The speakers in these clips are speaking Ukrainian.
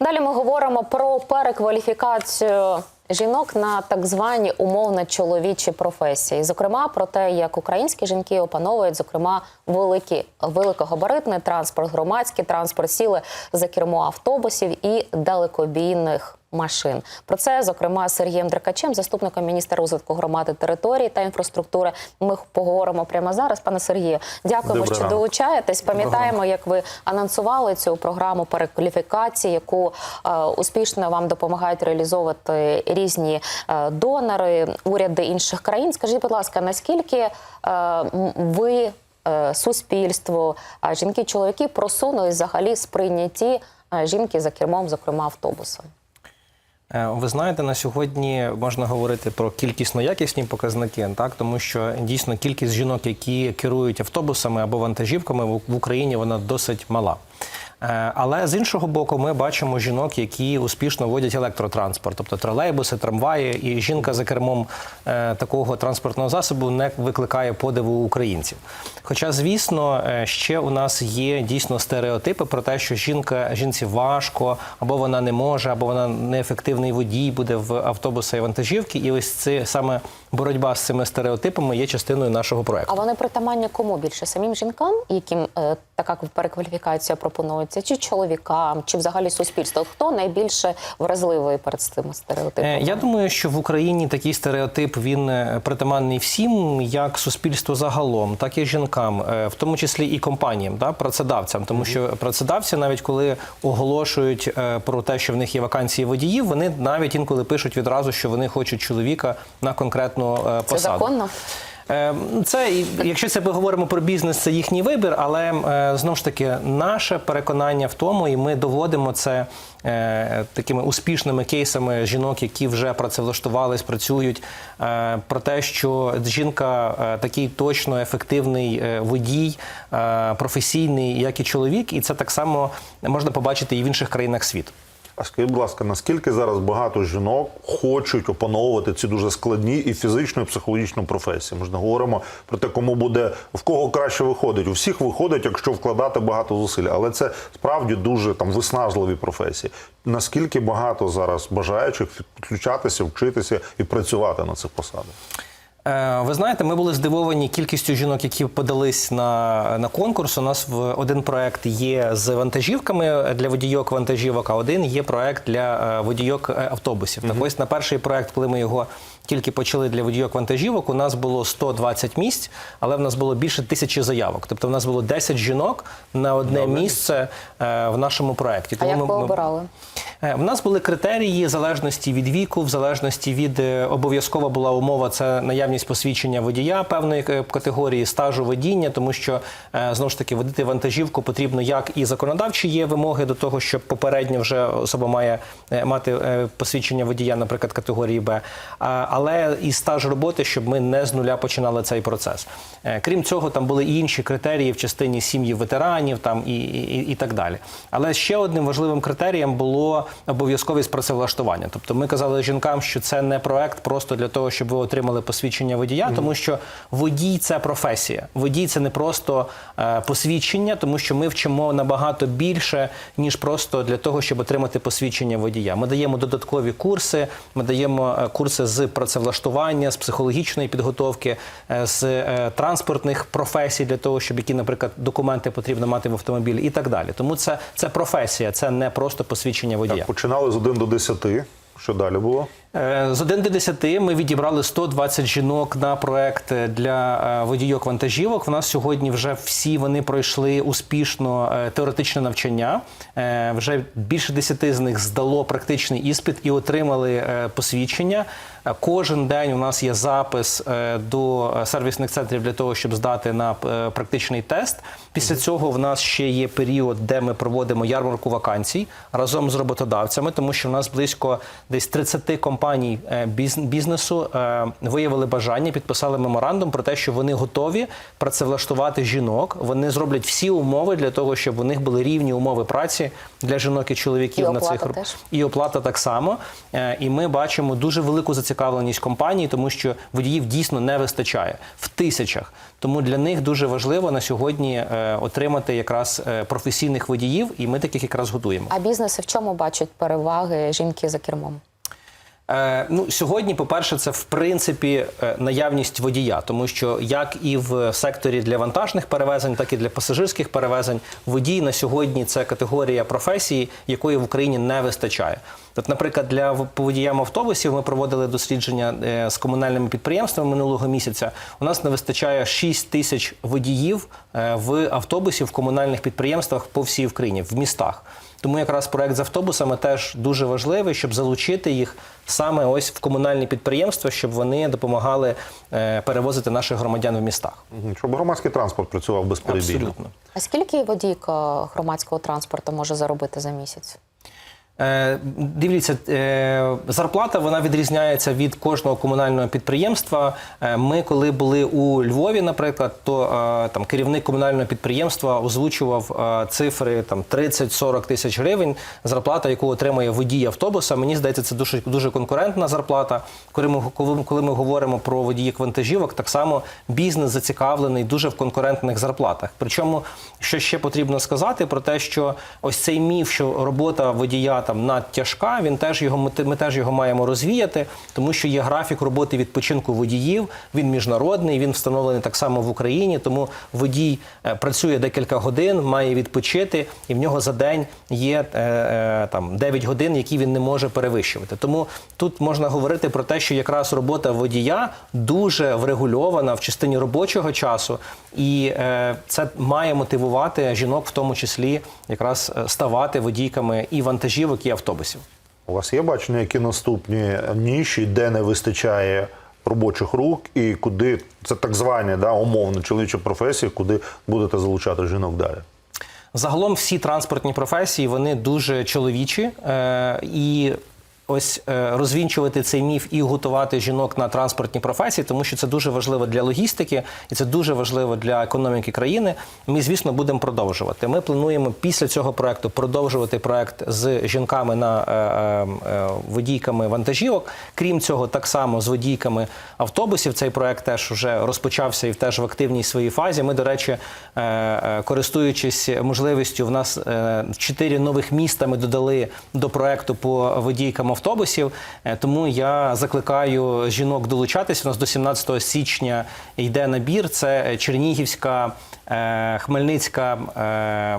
Далі ми говоримо про перекваліфікацію жінок на так звані умовно чоловічі професії. Зокрема, про те, як українські жінки опановують зокрема великі великогабаритний транспорт, громадський транспорт, сіли за кермо автобусів і далекобійних машин. Про це, зокрема, з Сергієм Дракачем, заступником міністра розвитку громади, території та інфраструктури. Ми поговоримо прямо зараз. Пане Сергію, дякуємо, Доброго що ранку. долучаєтесь. Пам'ятаємо, як ви анонсували цю програму перекваліфікації, яку е, успішно вам допомагають реалізовувати різні е, донори, уряди інших країн. Скажіть, будь ласка, наскільки е, ви, е, суспільство, жінки, чоловіки просунулись взагалі сприйняті е, жінки за кермом, зокрема автобусом? Е, Ви знаєте, на сьогодні можна говорити про кількісно-якісні показники, так тому що дійсно кількість жінок, які керують автобусами або вантажівками в в Україні, вона досить мала. Е, Але з іншого боку, ми бачимо жінок, які успішно водять електротранспорт, тобто тролейбуси, трамваї, і жінка за кермом е, такого транспортного засобу не викликає подиву українців. Хоча, звісно, е, ще у нас є дійсно стереотипи про те, що жінка жінці важко, або вона не може, або вона неефективний водій буде в автобуси і вантажівки. І ось це саме боротьба з цими стереотипами є частиною нашого проекту. А вони притаманні кому більше самим жінкам, яким е, така перекваліфікація пропонується, чи чоловікам, чи взагалі суспільству? Хто найбільше вразливий перед цими стереотипами? Е, Я думаю, що в Україні такий стереотип він е, притаманний всім, як суспільству загалом, так і жінкам, е, в тому числі і компаніям, да, працедавцям. Тому що працедавці, навіть коли оголошують е, про те, що в них є вакансії водіїв, вони навіть інколи пишуть відразу, що вони хочуть чоловіка на конкретну е, Це законно? Е, Це якщо це ми говоримо про бізнес, це їхній вибір, але е, знову ж таки наше переконання в тому, і ми доводимо це е, такими успішними кейсами жінок, які вже працевлаштувались, працюють е, про те, що жінка е, такий точно ефективний е, водій, е, професійний, як і чоловік, і це так само можна побачити і в інших країнах світу. А скажіть, будь ласка, наскільки зараз багато жінок хочуть опановувати ці дуже складні і фізично, і психологічно професії? Ми ж не говоримо про те, кому буде в кого краще виходить. У всіх виходить, якщо вкладати багато зусиль, але це справді дуже там виснажливі професії. Наскільки багато зараз бажаючих підключатися, вчитися і працювати на цих посадах? Е, Ви знаєте, ми були здивовані кількістю жінок, які подались на, на конкурс. У нас в один проект є з вантажівками для водійок вантажівок, а один є проект для водійок водійок е, автобусів. Так ось на перший проект, коли ми його тільки почали для водійок вантажівок, у нас було 120 місць, але в нас було більше тисячі заявок. Тобто в нас було 10 жінок на одне місце е, в нашому проекті. А як ви ми- обирали? Е, В нас були критерії в залежності від віку, в залежності від е, обов'язкова була умова це наявність посвідчення водія певної е, категорії стажу водіння, тому що е, знову ж таки водити вантажівку потрібно як і законодавчі є вимоги до того, щоб попередньо вже особа має е, мати е, посвідчення водія, наприклад, категорії Б, а- але і стаж роботи, щоб ми не з нуля починали цей процес. Е, Крім цього, там були і інші критерії в частині сім'ї ветеранів там і, і, і так далі. Але ще одним важливим критерієм було обов'язковість працевлаштування. Тобто ми казали жінкам, що це не проект просто для того, щоб ви отримали посвідчення водія, тому що водій це професія. Водій це не просто е, посвідчення, тому що ми вчимо набагато більше, ніж просто для того, щоб отримати посвідчення водія. Ми даємо додаткові курси, ми даємо е, курси з працевлаштування, з психологічної підготовки, е, з е, транспортних професій для того, щоб які, наприклад, документи потрібно мати в автомобілі і так далі. Тому це, це професія, це не просто посвідчення водія. Починали з 1 до 10. Що далі було? Е, З 1 до 10 ми відібрали 120 жінок на проект для водійок вантажівок. В нас сьогодні вже всі вони пройшли успішно теоретичне навчання. Вже більше 10 з них здало практичний іспит і отримали посвідчення. Кожен день у нас є запис е, до е, сервісних центрів для того, щоб здати на е, практичний тест. Після цього в нас ще є період, де ми проводимо ярмарку вакансій разом з роботодавцями, тому що в нас близько десь 30 компаній компаній біз- бізнесу виявили бажання, підписали меморандум про те, що вони готові працевлаштувати жінок. Вони зроблять всі умови для того, щоб у них були рівні умови праці для жінок і чоловіків І на цих теж. і оплата так само. І ми бачимо дуже велику зацікавленість компаній, тому що водіїв дійсно не вистачає в тисячах. Тому для них дуже важливо на сьогодні е, отримати якраз е, професійних водіїв, і ми таких якраз готуємо. А бізнеси в чому бачать переваги жінки за кермом? Е, ну, сьогодні, по-перше, це в принципі наявність водія, тому що як і в секторі для вантажних перевезень, так і для пасажирських перевезень, водій на сьогодні це категорія професії, якої в Україні не вистачає. От, наприклад, для в- по водіям автобусів ми проводили дослідження е, з комунальними підприємствами минулого місяця. У нас не вистачає 6 тисяч водіїв е, в автобусів в комунальних підприємствах по всій Україні, в містах. Тому якраз проект з автобусами теж дуже важливий, щоб залучити їх саме ось в комунальні підприємства, щоб вони допомагали е, перевозити наших громадян в містах. Щоб громадський транспорт працював безперебійно. Абсолютно. А скільки водійка громадського транспорту може заробити за місяць? Е, Дивіться, е, зарплата вона відрізняється від кожного комунального підприємства. Е, Ми, коли були у Львові, наприклад, то там керівник комунального підприємства озвучував цифри там 30-40 тисяч гривень. Зарплата, яку отримує водій автобуса. Мені здається, це дуже дуже конкурентна зарплата. Коли ми коли ми говоримо про водіїв вантажівок, так само бізнес зацікавлений дуже в конкурентних зарплатах. Причому, що ще потрібно сказати, про те, що ось цей міф, що робота водія там надтяжка, він теж його ми, теж його маємо розвіяти, тому що є графік роботи відпочинку водіїв. Він міжнародний, він встановлений так само в Україні. Тому водій е, працює декілька годин, має відпочити, і в нього за день є е, е, там 9 годин, які він не може перевищувати. Тому тут можна говорити про те, що якраз робота водія дуже врегульована в частині робочого часу, і це має мотивувати жінок, в тому числі якраз ставати водійками і вантажівок, і автобусів. У вас є бачення, які наступні ніші, де не вистачає робочих рук, і куди це так звані да, умовно чоловічі професії, куди будете залучати жінок далі? Загалом всі транспортні професії вони дуже чоловічі е, і. Ось е, розвінчувати цей міф і готувати жінок на транспортні професії, тому що це дуже важливо для логістики і це дуже важливо для економіки країни. Ми, звісно, будемо продовжувати. Ми плануємо після цього проекту продовжувати проект з жінками на е, е, водійками вантажівок. Крім цього, так само з водійками автобусів. Цей проект теж вже розпочався і теж в активній своїй фазі. Ми, до речі, користуючись можливістю, в нас чотири нових міста ми додали до проекту по водійкам автобусів. Е, Тому я закликаю жінок долучатися. У нас до 17 січня йде набір. Це Чернігівська. е, Хмельницька, е,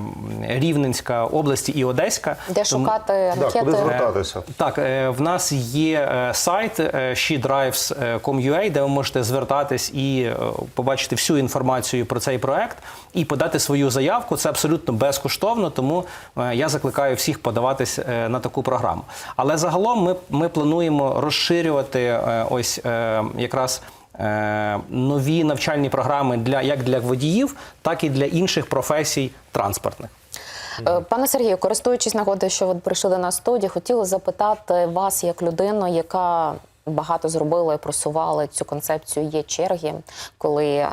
Рівненська області і Одеська. Де Тому- шукати Да, куди звертатися? так, е, в нас є е, сайт е, shedrives.com.ua, де ви можете звертатись і е, побачити всю інформацію про цей проект і подати свою заявку. Це абсолютно безкоштовно, тому е, я закликаю всіх подаватись е, на таку програму. Але загалом ми, ми плануємо розширювати е, ось е, якраз. е, Нові навчальні програми для як для водіїв, так і для інших професій транспортних. Пане Сергію, користуючись нагодою, що ви прийшли до нас в студію, хотіла запитати вас як людину, яка багато зробила і просувала цю концепцію. Є черги, коли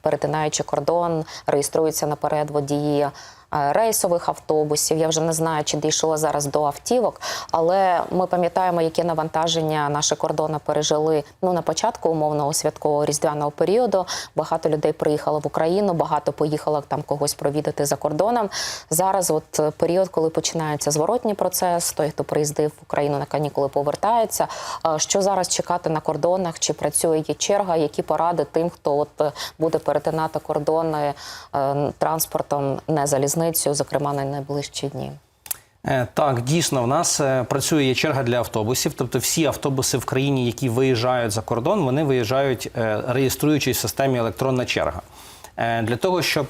перетинаючи кордон, реєструються наперед водії. Е, Рейсових автобусів я вже не знаю, чи дійшло зараз до автівок, але ми пам'ятаємо, яке навантаження наші кордони пережили ну на початку умовного святкового різдвяного періоду. Багато людей приїхало в Україну, багато поїхало там когось провідати за кордоном. Зараз, от е, період, коли починається зворотній процес, той, хто приїздив в Україну на канікули, повертається. Е, Що зараз чекати на кордонах? Чи працює є черга? Які поради тим, хто от буде перетинати кордони транспортом, не залізницею, зокрема на найближчі дні? Е, Так, дійсно, в нас е, працює черга для автобусів. Тобто всі автобуси в країні, які виїжджають за кордон, вони виїжджають, е, реєструючись в системі електронна черга. Для того, щоб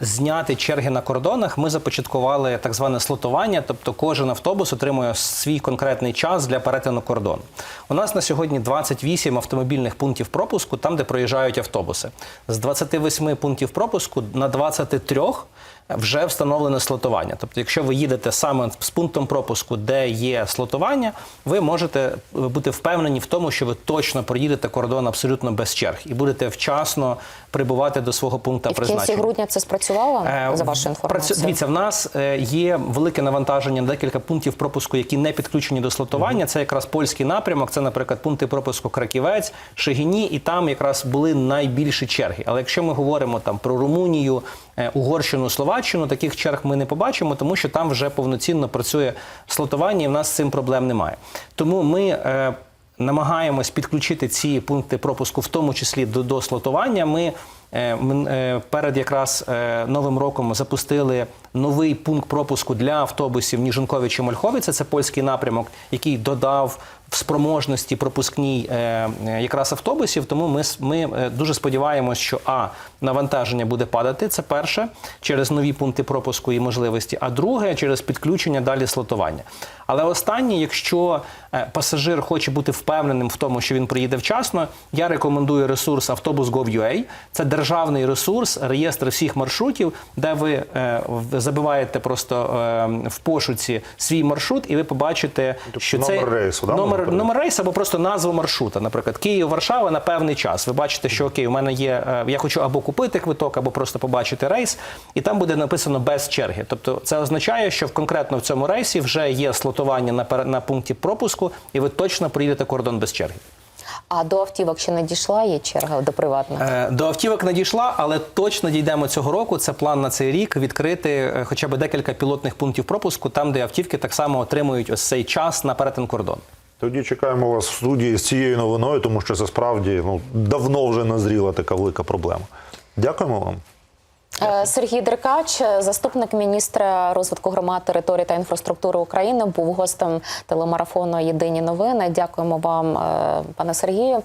зняти черги на кордонах, ми започаткували так зване слотування, тобто кожен автобус отримує свій конкретний час для перетину кордону. У нас на сьогодні 28 автомобільних пунктів пропуску, там, де проїжджають автобуси. З 28 пунктів пропуску на 23 вже встановлене слотування. Тобто, якщо ви їдете саме з пунктом пропуску, де є слотування, ви можете бути впевнені в тому, що ви точно проїдете кордон абсолютно без черг і будете вчасно прибувати до свого пункту І в кінці призначення. грудня це спрацювало Е, за вашою працю- інформацією? Дивіться, в нас е, є велике навантаження на декілька пунктів пропуску, які не підключені до слотування. Це якраз польський напрямок. Це, наприклад, пункти пропуску Краківець, Шегіні, і там якраз були найбільші черги. Але якщо ми говоримо там про Румунію, е, Угорщину, Словаччину, таких черг ми не побачимо, тому що там вже повноцінно працює слотування, і в нас з цим проблем немає. Тому ми. Намагаємось підключити ці пункти пропуску, в тому числі до, до слотування. Ми е, е, перед якраз е, новим роком запустили новий пункт пропуску для автобусів Ніжинкович і Мольховиця. Це польський напрямок, який додав в спроможності пропускній е, е, якраз автобусів. Тому ми, ми е, дуже сподіваємось, що а навантаження буде падати. Це перше через нові пункти пропуску і можливості. А друге через підключення далі слотування. Але останнє, якщо пасажир хоче бути впевненим в тому, що він приїде вчасно, я рекомендую ресурс Автобус.gov.ua. Це державний ресурс, реєстр всіх маршрутів, де ви забиваєте просто в пошуці свій маршрут, і ви побачите, що номер це рейсу, да, можна номер, номер рейсу або просто назву маршрута. Наприклад, Київ-Варшава на певний час. Ви бачите, що окей, у мене є. е, Я хочу або купити квиток, або просто побачити рейс, і там буде написано без черги. Тобто, це означає, що в конкретно в цьому рейсі вже є слотування на на пункті пропуску, і ви точно приїдете кордон без черги. А до автівок ще не дійшла є черга до приватних? Е, До автівок надійшла, але точно дійдемо цього року. Це план на цей рік відкрити е, хоча б декілька пілотних пунктів пропуску, там, де автівки так само отримують ось цей час на перетин кордону. Тоді чекаємо вас в студії з цією новиною, тому що це справді ну давно вже назріла така велика проблема. Дякуємо вам. Е, Сергій Деркач, заступник міністра розвитку громад, території та інфраструктури України, був гостем телемарафону Єдині новини. Дякуємо вам, е, пане Сергію.